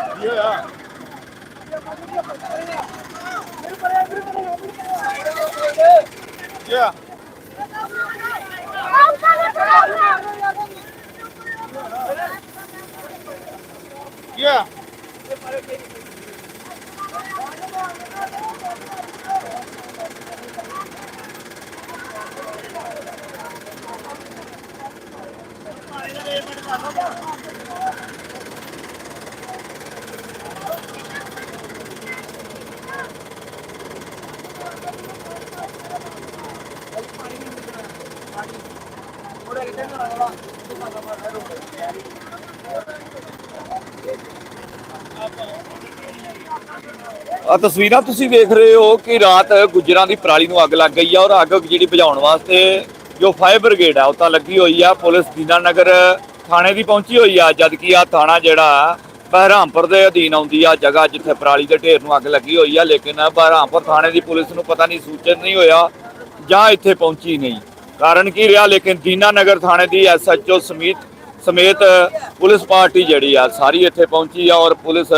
ਕੀ ਹੋਇਆ ਕੀ ਹੋਇਆ ਕੀ ਹੋਇਆ ਆ ਤਸਵੀਰਾਂ ਤੁਸੀਂ ਵੇਖ ਰਹੇ ਹੋ ਕਿ ਰਾਤ ਗੁੱਜਰਾਂ ਦੀ ਪਰਾਲੀ ਨੂੰ ਅੱਗ ਲੱਗ ਗਈ ਆ ਔਰ ਅੱਗ ਜਿਹੜੀ ਬੁਝਾਉਣ ਵਾਸਤੇ ਜੋ ਫਾਇਰ ਬ੍ਰਿਗੇਡ ਆ ਉਹ ਤਾਂ ਲੱਗੀ ਹੋਈ ਆ। ਪੁਲਿਸ ਦੀਨਾਨਗਰ ਥਾਣੇ ਦੀ ਪਹੁੰਚੀ ਹੋਈ ਆ ਜਦ ਕਿ ਆ ਥਾਣਾ ਜਿਹੜਾ ਬਹਿਰਾਮਪੁਰ ਦੇ ਅਧੀਨ ਆਉਂਦੀ ਆ ਜਗ੍ਹਾ ਜਿੱਥੇ ਪਰਾਲੀ ਦੇ ਢੇਰ ਨੂੰ ਅੱਗ ਲੱਗੀ ਹੋਈ ਆ, ਲੇਕਿਨ ਬਹਿਰਾਮਪੁਰ ਥਾਣੇ ਦੀ ਪੁਲਿਸ ਨੂੰ ਪਤਾ ਨਹੀਂ ਸੂਚਿਤ ਨਹੀਂ ਹੋਇਆ ਜਾਂ ਇੱਥੇ ਪਹੁੰਚੀ ਨਹੀਂ। ਕਾਰਨ ਕੀ ਰਿਹਾ? ਲੇਕਿਨ ਦੀਨਾਨਗਰ ਥਾਣੇ ਦੀ ਐਸਐਚਓ ਸਮੀਤ ਸਮੇਤ ਪੁਲਿਸ ਪਾਰਟੀ ਜਿਹੜੀ ਆ, ਸਾਰੀ ਇੱਥੇ ਪਹੁੰਚੀ ਆ ਔਰ ਪੁਲਿਸ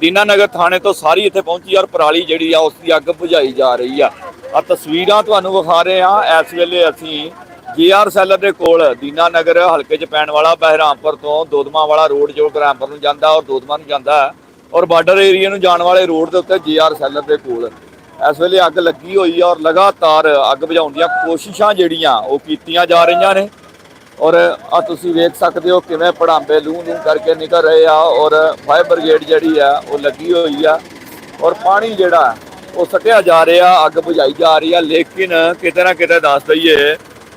ਦੀਨਾਨਗਰ ਥਾਣੇ ਤੋਂ ਸਾਰੀ ਇੱਥੇ ਪਹੁੰਚੀ ਔਰ ਪਰਾਲੀ ਜਿਹੜੀ ਆ, ਉਸ ਦੀ ਅੱਗ ਬੁਝਾਈ ਜਾ ਰਹੀ ਆ। ਆ ਤਸਵੀਰਾਂ ਤੁਹਾਨੂੰ ਵਿਖਾ ਰਹੇ ਆ ਇਸ ਵੇਲੇ ਅਸੀਂ ਜੀਆਰ ਸੈਲਰ ਦੇ ਕੋਲ ਦੀਨਾਨਗਰ ਹਲਕੇ 'ਚ ਪੈਣ ਵਾਲਾ ਬਹਿਰਾਮਪੁਰ ਤੋਂ ਦੋਦਮਾ ਵਾਲਾ ਰੋਡ, ਜੋ ਬਹਿਰਾਮਪੁਰ ਨੂੰ ਜਾਂਦਾ ਔਰ ਦੋਦਮਾ ਨੂੰ ਜਾਂਦਾ, ਔਰ ਬਾਰਡਰ ਏਰੀਆ ਨੂੰ ਜਾਣ ਵਾਲੇ ਰੋਡ ਦੇ ਉੱਤੇ ਜੀਆਰ ਸੈਲਰ ਦੇ ਕੋਲ। ਇਸ ਵੇਲੇ ਅੱਗ ਲੱਗੀ ਹੋਈ ਆ ਔਰ ਲਗਾਤਾਰ ਅੱਗ ਬੁਝਾਉਣ ਦੀਆਂ ਕੋਸ਼ਿਸ਼ਾਂ ਜਿਹੜੀਆਂ ਉਹ ਕੀਤੀਆਂ ਜਾ ਰਹੀਆਂ ਨੇ। ਔਰ ਆ ਤੁਸੀਂ ਵੇਖ ਸਕਦੇ ਹੋ ਕਿਵੇਂ ਪੜਾਂਬੇ ਲੂ ਲੂ ਕਰਕੇ ਨਿਕਲ ਰਹੇ ਆ ਔਰ ਫਾਇਰ ਬ੍ਰਿਗੇਡ ਜਿਹੜੀ ਆ ਉਹ ਲੱਗੀ ਹੋਈ ਆ। ਔਰ ਪਾਣੀ ਜਿਹੜਾ ਉਹ ਸਟਿਆ ਜਾ ਰਿਹਾ, ਅੱਗ ਬੁਝਾਈ ਜਾ ਰਹੀ ਆ। ਲੇਕਿਨ ਕਿਤੇ ਨਾ ਕਿਤੇ ਦੱਸ ਦਈਏ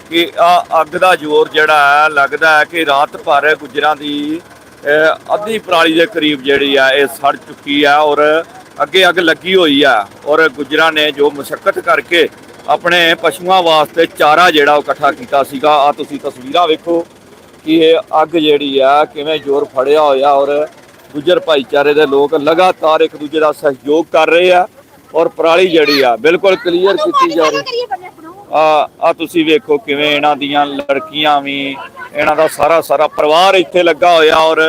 ਕਿ ਆ ਅੱਗ ਦਾ ਜ਼ੋਰ ਜਿਹੜਾ ਹੈ, ਲੱਗਦਾ ਹੈ ਕਿ ਰਾਤ ਭਰ ਗੁਜਰਾਂ ਦੀ ਅੱਧੀ ਪਰਾਲੀ ਦੇ ਕਰੀਬ ਜਿਹੜੀ ਆ, ਇਹ ਸੜ ਚੁੱਕੀ ਆ। ਔਰ ਅੱਗੇ ਅੱਗ ਲੱਗੀ ਹੋਈ ਆ ਔਰ ਗੁਜਰਾਂ ਨੇ ਜੋ ਮੁਸ਼ਕਲ ਕਰਕੇ ਆਪਣੇ ਪਸ਼ੂਆਂ ਵਾਸਤੇ ਚਾਰਾ ਜਿਹੜਾ ਉਹ ਇਕੱਠਾ ਕੀਤਾ ਸੀਗਾ। ਆ ਤੁਸੀਂ ਤਸਵੀਰਾਂ ਵੇਖੋ ਕਿ ਇਹ ਅੱਗ ਜਿਹੜੀ ਆ ਕਿਵੇਂ ਜ਼ੋਰ ਫੜਿਆ ਹੋਇਆ ਔਰ ਗੁੱਜਰ ਭਾਈਚਾਰੇ ਦੇ ਲੋਕ ਲਗਾਤਾਰ ਇੱਕ ਦੂਜੇ ਦਾ ਸਹਿਯੋਗ ਕਰ ਰਹੇ ਆ ਔਰ ਪਰਾਲੀ ਜਿਹੜੀ ਆ ਬਿਲਕੁਲ ਕਲੀਅਰ ਕੀਤੀ ਜਾ ਰਹੀ। ਆ ਆ ਤੁਸੀਂ ਵੇਖੋ ਕਿਵੇਂ ਇਹਨਾਂ ਦੀਆਂ ਲੜਕੀਆਂ ਵੀ ਇਹਨਾਂ ਦਾ ਸਾਰਾ ਸਾਰਾ ਪਰਿਵਾਰ ਇੱਥੇ ਲੱਗਾ ਹੋਇਆ ਔਰ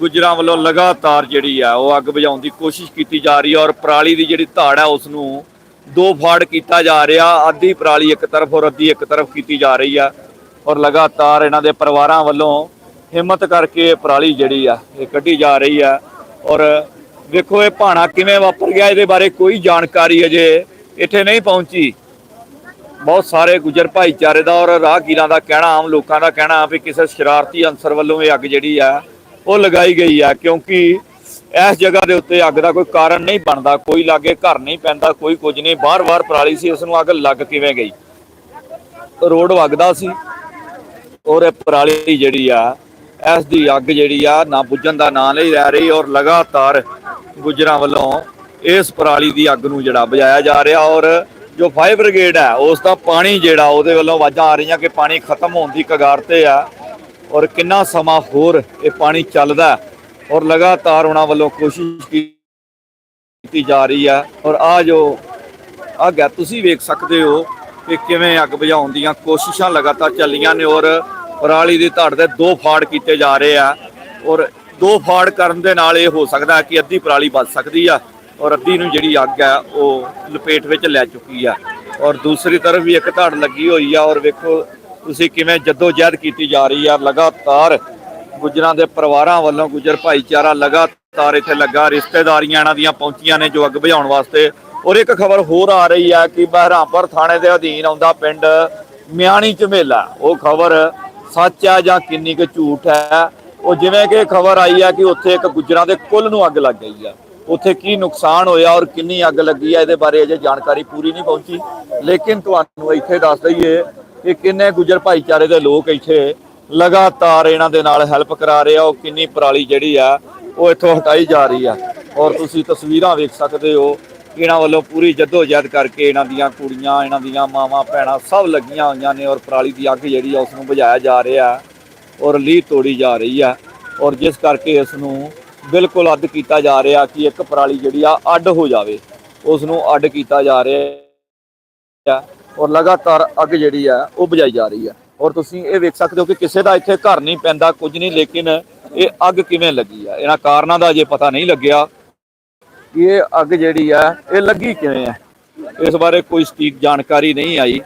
ਗੁਜਰਾਂ ਵੱਲੋਂ ਲਗਾਤਾਰ ਜਿਹੜੀ ਆ ਉਹ ਅੱਗ ਬੁਝਾਉਣ ਦੀ ਕੋਸ਼ਿਸ਼ ਕੀਤੀ ਜਾ ਰਹੀ ਹੈ ਔਰ ਪਰਾਲੀ ਦੀ ਜਿਹੜੀ ਧਾੜ ਹੈ ਉਸ ਨੂੰ ਦੋ ਫਾੜ ਕੀਤਾ ਜਾ ਰਿਹਾ, ਅੱਧੀ ਪਰਾਲੀ ਇੱਕ ਤਰਫ ਔਰ ਅੱਧੀ ਇੱਕ ਤਰਫ ਕੀਤੀ ਜਾ ਰਹੀ ਆ ਔਰ ਲਗਾਤਾਰ ਇਹਨਾਂ ਦੇ ਪਰਿਵਾਰਾਂ ਵੱਲੋਂ ਹਿੰਮਤ ਕਰਕੇ ਪਰਾਲੀ ਜਿਹੜੀ ਆ ਇਹ ਕੱਢੀ ਜਾ ਰਹੀ ਆ ਔਰ ਵੇਖੋ ਇਹ ਭਾਣਾ ਕਿਵੇਂ ਵਾਪਰ ਗਿਆ, ਇਹਦੇ ਬਾਰੇ ਕੋਈ ਜਾਣਕਾਰੀ ਅਜੇ ਇੱਥੇ ਨਹੀਂ ਪਹੁੰਚੀ। ਬਹੁਤ ਸਾਰੇ ਗੁਜਰ ਭਾਈਚਾਰੇ ਦਾ ਔਰ ਰਾਹਗੀਰਾਂ ਦਾ ਕਹਿਣਾ, ਆਮ ਲੋਕਾਂ ਦਾ ਕਹਿਣਾ ਵੀ ਕਿਸੇ ਸ਼ਰਾਰਤੀ ਅੰਸਰ ਵੱਲੋਂ ਇਹ ਅੱਗ ਜਿਹੜੀ ਆ ਉਹ ਲਗਾਈ ਗਈ ਆ, ਕਿਉਂਕਿ ਇਸ ਜਗ੍ਹਾ ਦੇ ਉੱਤੇ ਅੱਗ ਦਾ ਕੋਈ ਕਾਰਨ ਨਹੀਂ ਬਣਦਾ, ਕੋਈ ਲਾਗੇ ਘਰ ਨਹੀਂ ਪੈਂਦਾ, ਕੋਈ ਕੁਝ ਨਹੀਂ। ਬਾਰ-ਬਾਰ ਪਰਾਲੀ ਸੀ ਇਸ ਨੂੰ ਅੱਗ ਲੱਗ ਕਿਵੇਂ ਗਈ? ਰੋਡ ਵਗਦਾ ਸੀ ਔਰ ਇਹ ਪਰਾਲੀ ਜਿਹੜੀ ਆ, ਇਸ ਦੀ ਅੱਗ ਜਿਹੜੀ ਆ, ਨਾ ਬੁੱਝਣ ਦਾ ਨਾਂ ਨਹੀਂ ਲੈ ਰਹੀ ਔਰ ਲਗਾਤਾਰ ਗੁਜਰਾਂ ਵੱਲੋਂ ਇਸ ਪਰਾਲੀ ਦੀ ਅੱਗ ਨੂੰ ਜਿਹੜਾ ਬੁਝਾਇਆ ਜਾ ਰਿਹਾ ਔਰ ਜੋ ਫਾਇਰ ਬ੍ਰਿਗੇਡ ਹੈ ਉਸ ਦਾ ਪਾਣੀ ਜਿਹੜਾ, ਉਹਦੇ ਵੱਲੋਂ ਆਵਾਜ਼ਾਂ ਆ ਰਹੀਆਂ ਕਿ ਪਾਣੀ ਖਤਮ ਹੋਣ ਦੀ ਕਗਾਰ ਤੇ ਆ। ਔਰ ਕਿੰਨਾ ਸਮਾਂ ਹੋਰ ਇਹ ਪਾਣੀ ਚੱਲਦਾ ਔਰ ਲਗਾਤਾਰ ਉਹਨਾਂ ਵੱਲੋਂ ਕੋਸ਼ਿਸ਼ ਕੀਤੀ ਜਾ ਰਹੀ ਹੈ। ਔਰ ਆ ਜੋ ਅੱਗ ਹੈ ਤੁਸੀਂ ਵੇਖ ਸਕਦੇ ਹੋ ਕਿ ਕਿਵੇਂ ਅੱਗ ਬੁਝਾਉਣ ਦੀਆਂ ਕੋਸ਼ਿਸ਼ਾਂ ਲਗਾਤਾਰ ਚੱਲੀਆਂ ਨੇ ਔਰ ਪਰਾਲੀ ਦੀ ਧੜ ਦੇ ਦੋ ਫਾੜ ਕੀਤੇ ਜਾ ਰਹੇ ਆ। ਔਰ ਦੋ ਫਾੜ ਕਰਨ ਦੇ ਨਾਲ ਇਹ ਹੋ ਸਕਦਾ ਕਿ ਅੱਧੀ ਪਰਾਲੀ ਬਚ ਸਕਦੀ ਆ ਔਰ ਅੱਧੀ ਨੂੰ ਜਿਹੜੀ ਅੱਗ ਹੈ ਉਹ ਲਪੇਟ ਵਿੱਚ ਲੈ ਚੁੱਕੀ ਆ। ਔਰ ਦੂਸਰੀ ਤਰਫ ਵੀ ਇੱਕ ਧੜ ਲੱਗੀ ਹੋਈ ਆ ਔਰ ਵੇਖੋ ਤੁਸੀਂ ਕਿਵੇਂ ਜੱਦੋ ਜਹਿਦ ਕੀਤੀ ਜਾ ਰਹੀ ਆ? ਲਗਾਤਾਰ ਗੁਜਰਾਂ ਦੇ ਪਰਿਵਾਰਾਂ ਵੱਲੋਂ ਗੁਜਰ ਭਾਈਚਾਰਾ ਲਗਾਤਾਰ ਇੱਥੇ ਲੱਗਾ। ਰਿਸ਼ਤੇਦਾਰੀਆਂ ਇਹਨਾਂ ਦੀਆਂ ਪਹੁੰਚੀਆਂ ਨੇ ਜੋ ਅੱਗ ਬੁਝਾਉਣ ਵਾਸਤੇ। ਔਰ ਇੱਕ ਖਬਰ ਹੋਰ ਆ ਰਹੀ ਹੈ ਕਿ ਬਹਿਰਾਮਪੁਰ ਥਾਣੇ ਦੇ ਅਧੀਨ ਆਉਂਦਾ ਪਿੰਡ ਮਿਆਣੀ ਝਮੇਲਾ। ਉਹ ਖਬਰ ਸੱਚ ਹੈ ਜਾਂ ਕਿੰਨੀ ਕੁ ਝੂਠ ਹੈ? ਉਹ ਜਿਵੇਂ ਕਿ ਖਬਰ ਆਈ ਹੈ ਕਿ ਉੱਥੇ ਇੱਕ ਗੁਜਰਾਂ ਦੇ ਕੁੱਲ ਨੂੰ ਅੱਗ ਲੱਗ ਗਈ ਆ। ਉੱਥੇ ਕੀ ਨੁਕਸਾਨ ਹੋਇਆ ਔਰ ਕਿੰਨੀ ਅੱਗ ਲੱਗੀ ਹੈ ਇਹਦੇ ਬਾਰੇ ਅਜੇ ਜਾਣਕਾਰੀ ਪੂਰੀ ਨਹੀਂ ਪਹੁੰਚੀ। ਲੇਕਿਨ ਤੁਹਾਨੂੰ ਇੱਥੇ ਦੱਸ ਦਈਏ ਕਿ ਕਿੰਨੇ ਗੁੱਜਰ ਭਾਈਚਾਰੇ ਦੇ ਲੋਕ ਇੱਥੇ ਲਗਾਤਾਰ ਇਹਨਾਂ ਦੇ ਨਾਲ ਹੈਲਪ ਕਰਾ ਰਹੇ ਆ, ਉਹ ਕਿੰਨੀ ਪਰਾਲੀ ਜਿਹੜੀ ਆ, ਉਹ ਇੱਥੋਂ ਹਟਾਈ ਜਾ ਰਹੀ ਆ। ਔਰ ਤੁਸੀਂ ਤਸਵੀਰਾਂ ਵੇਖ ਸਕਦੇ ਹੋ, ਇਹਨਾਂ ਵੱਲੋਂ ਪੂਰੀ ਜਹਿਦ ਕਰਕੇ ਇਹਨਾਂ ਦੀਆਂ ਕੁੜੀਆਂ, ਇਹਨਾਂ ਦੀਆਂ ਮਾਵਾਂ, ਭੈਣਾਂ ਸਭ ਲੱਗੀਆਂ ਹੋਈਆਂ ਨੇ ਔਰ ਪਰਾਲੀ ਦੀ ਅੱਗ ਜਿਹੜੀ ਆ ਉਸ ਨੂੰ ਬੁਝਾਇਆ ਜਾ ਰਿਹਾ ਔਰ ਲੀਹ ਤੋੜੀ ਜਾ ਰਹੀ ਆ। ਔਰ ਜਿਸ ਕਰਕੇ ਇਸ ਨੂੰ ਬਿਲਕੁਲ ਅੱਡ ਕੀਤਾ ਜਾ ਰਿਹਾ ਕਿ ਇੱਕ ਪਰਾਲੀ ਜਿਹੜੀ ਆ, ਅੱਡ ਹੋ ਜਾਵੇ। ਉਸ ਨੂੰ ਅੱਡ ਕੀਤਾ ਜਾ ਰਿਹਾ ਔਰ ਲਗਾਤਾਰ ਅੱਗ ਜਿਹੜੀ ਆ, ਉਹ ਬੁਝਾਈ ਜਾ ਰਹੀ ਆ। ਔਰ ਤੁਸੀਂ ਇਹ ਵੇਖ ਸਕਦੇ ਹੋ ਕਿ ਕਿਸੇ ਦਾ ਇੱਥੇ ਘਰ ਨਹੀਂ ਪੈਂਦਾ, ਕੁਝ ਨਹੀਂ, ਲੇਕਿਨ ਇਹ ਅੱਗ ਕਿਵੇਂ ਲੱਗੀ ਆ? ਇਹਨਾਂ ਕਾਰਨਾਂ ਦਾ ਅਜੇ ਪਤਾ ਨਹੀਂ ਲੱਗਿਆ। ਕਿ ਇਹ ਅੱਗ ਜਿਹੜੀ ਆ, ਇਹ ਲੱਗੀ ਕਿਵੇਂ ਆ? ਇਸ ਬਾਰੇ ਕੋਈ ਸਟੀਕ ਜਾਣਕਾਰੀ ਨਹੀਂ ਆਈ।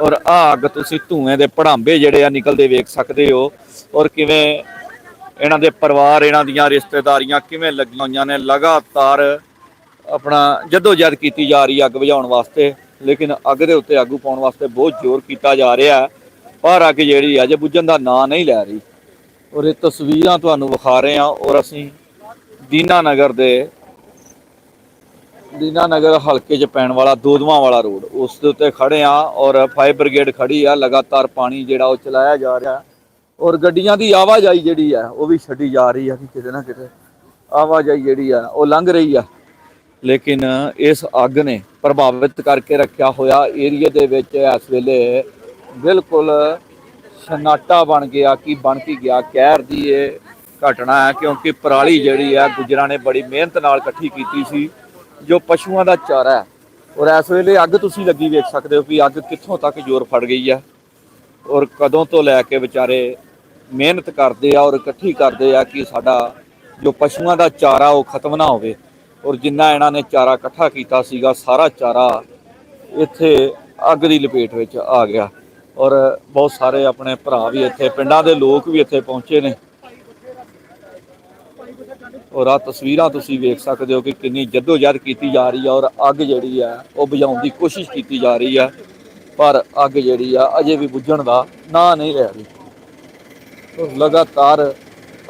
ਔਰ ਆ ਅੱਗ ਤੁਸੀਂ ਧੂਏ ਦੇ ਪੜਾਂਬੇ ਜਿਹੜੇ ਆ, ਨਿਕਲਦੇ ਵੇਖ ਸਕਦੇ ਹੋ। ਔਰ ਕਿਵੇਂ ਇਹਨਾਂ ਦੇ ਪਰਿਵਾਰ, ਇਹਨਾਂ ਦੀਆਂ ਰਿਸ਼ਤੇਦਾਰੀਆਂ ਕਿਵੇਂ ਲੱਗੀਆਂ ਹੋਈਆਂ ਨੇ। ਲਗਾਤਾਰ ਆਪਣਾ ਜਹਿਦ ਕੀਤੀ ਜਾ ਰਹੀ ਹੈ ਅੱਗ ਬੁਝਾਉਣ ਵਾਸਤੇ। ਲੇਕਿਨ ਅੱਗ ਦੇ ਉੱਤੇ ਆਗੂ ਪਾਉਣ ਵਾਸਤੇ ਬਹੁਤ ਜ਼ੋਰ ਕੀਤਾ ਜਾ ਰਿਹਾ ਪਰ ਅੱਗ ਜਿਹੜੀ ਹੈ ਜੇ ਬੁਝਣ ਦਾ ਨਾਂ ਨਹੀਂ ਲੈ ਰਹੀ। ਔਰ ਇਹ ਤਸਵੀਰਾਂ ਤੁਹਾਨੂੰ ਵਿਖਾ ਰਹੇ ਹਾਂ ਔਰ ਅਸੀਂ ਦੀਨਾ ਨਗਰ ਦੇ ਦੀਨਾ ਨਗਰ ਹਲਕੇ 'ਚ ਪੈਣ ਵਾਲਾ ਦੋਦਵਾਂ ਵਾਲਾ ਰੋਡ, ਉਸ ਦੇ ਉੱਤੇ ਖੜੇ ਆ ਔਰ ਫਾਇਰ ਬ੍ਰਿਗੇਡ ਖੜੀ ਆ, ਲਗਾਤਾਰ ਪਾਣੀ ਜਿਹੜਾ ਉਹ ਚਲਾਇਆ ਜਾ ਰਿਹਾ। ਔਰ ਗੱਡੀਆਂ ਦੀ ਆਵਾਜਾਈ ਜਿਹੜੀ ਆ ਉਹ ਵੀ ਛੱਡੀ ਜਾ ਰਹੀ ਆ ਕਿ ਕਿਤੇ ਨਾ ਕਿਤੇ। ਆਵਾਜਾਈ ਜਿਹੜੀ ਆ ਉਹ ਲੰਘ ਰਹੀ ਆ ਲੇਕਿਨ ਇਸ ਅੱਗ ਨੇ ਪ੍ਰਭਾਵਿਤ ਕਰਕੇ ਰੱਖਿਆ ਹੋਇਆ ਏਰੀਆ ਦੇ ਵਿੱਚ ਇਸ ਵੇਲੇ ਬਿਲਕੁਲ ਸਨਾਟਾ ਬਣ ਗਿਆ ਕਿ ਬਣ ਕੀ ਗਿਆ। ਕਹਿਰ ਦੀ ਇਹ ਘਟਨਾ ਹੈ ਕਿਉਂਕਿ ਪਰਾਲੀ ਜਿਹੜੀ ਹੈ ਗੁਜਰਾਂ ਨੇ ਬੜੀ ਮਿਹਨਤ ਨਾਲ ਇਕੱਠੀ ਕੀਤੀ ਸੀ, ਜੋ ਪਸ਼ੂਆਂ ਦਾ ਚਾਰਾ ਹੈ। ਔਰ ਇਸ ਵੇਲੇ ਅੱਗ ਤੁਸੀਂ ਲੱਗੀ ਵੇਖ ਸਕਦੇ ਹੋ ਕਿ ਅੱਗ ਕਿੱਥੋਂ ਤੱਕ ਜ਼ੋਰ ਫੜ ਗਈ ਹੈ ਔਰ ਕਦੋਂ ਤੋਂ ਲੈ ਕੇ ਵਿਚਾਰੇ ਮਿਹਨਤ ਕਰਦੇ ਆ ਔਰ ਇਕੱਠੀ ਕਰਦੇ ਆ ਕਿ ਸਾਡਾ ਜੋ ਪਸ਼ੂਆਂ ਦਾ ਚਾਰਾ ਉਹ ਖਤਮ ਨਾ ਹੋਵੇ। ਔਰ ਜਿੰਨਾ ਇਹਨਾਂ ਨੇ ਚਾਰਾ ਇਕੱਠਾ ਕੀਤਾ ਸੀਗਾ, ਸਾਰਾ ਚਾਰਾ ਇੱਥੇ ਅੱਗ ਦੀ ਲਪੇਟ ਵਿੱਚ ਆ ਗਿਆ। ਔਰ ਬਹੁਤ ਸਾਰੇ ਆਪਣੇ ਭਰਾ ਵੀ ਇੱਥੇ, ਪਿੰਡਾਂ ਦੇ ਲੋਕ ਵੀ ਇੱਥੇ ਪਹੁੰਚੇ ਨੇ। ਔਰ ਆ ਤਸਵੀਰਾਂ ਤੁਸੀਂ ਵੇਖ ਸਕਦੇ ਹੋ ਕਿ ਕਿੰਨੀ ਜਹਿਦ ਕੀਤੀ ਜਾ ਰਹੀ ਹੈ ਔਰ ਅੱਗ ਜਿਹੜੀ ਆ, ਉਹ ਬੁਝਾਉਣ ਦੀ ਕੋਸ਼ਿਸ਼ ਕੀਤੀ ਜਾ ਰਹੀ ਆ। ਪਰ ਅੱਗ ਜਿਹੜੀ ਆ, ਅਜੇ ਵੀ ਬੁਝਣ ਦਾ ਨਾਂ ਨਹੀਂ ਲੈ ਰਹੀ। ਲਗਾਤਾਰ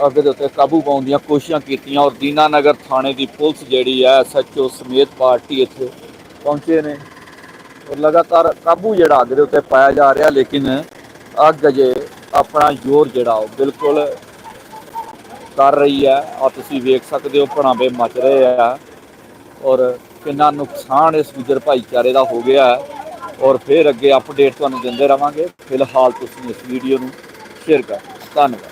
ਅੱਗ ਦੇ ਉੱਤੇ ਕਾਬੂ ਪਾਉਣ ਦੀਆਂ ਕੋਸ਼ਿਸ਼ਾਂ ਕੀਤੀਆਂ ਔਰ ਦੀਨਾਨਗਰ ਥਾਣੇ ਦੀ ਪੁਲਿਸ ਜਿਹੜੀ ਹੈ ਐਸਐਚਓ ਸਮੇਤ ਪਾਰਟੀ ਇੱਥੇ ਪਹੁੰਚੇ ਨੇ। ਔਰ ਲਗਾਤਾਰ ਕਾਬੂ ਜਿਹੜਾ ਅੱਗ ਦੇ ਉੱਤੇ ਪਾਇਆ ਜਾ ਰਿਹਾ, ਲੇਕਿਨ ਅੱਗ ਅਜੇ ਆਪਣਾ ਜ਼ੋਰ ਜਿਹੜਾ ਉਹ ਬਿਲਕੁਲ ਕਰ ਰਹੀ ਹੈ। ਔਰ ਤੁਸੀਂ ਵੇਖ ਸਕਦੇ ਹੋ ਭਣਾਵੇ ਮਚ ਰਹੇ ਆ। ਔਰ ਕਿੰਨਾ ਨੁਕਸਾਨ ਇਸ ਗੁਜਰ ਭਾਈਚਾਰੇ ਦਾ ਹੋ ਗਿਆ ਹੈ। ਔਰ ਫਿਰ ਅੱਗੇ ਅਪਡੇਟ ਤੁਹਾਨੂੰ ਦਿੰਦੇ ਰਵਾਂਗੇ। ਫਿਲਹਾਲ ਤੁਸੀਂ ਇਸ ਵੀਡੀਓ ਨੂੰ ਸ਼ੇਅਰ ਕਰੋ ਧੰਨਵਾਦ।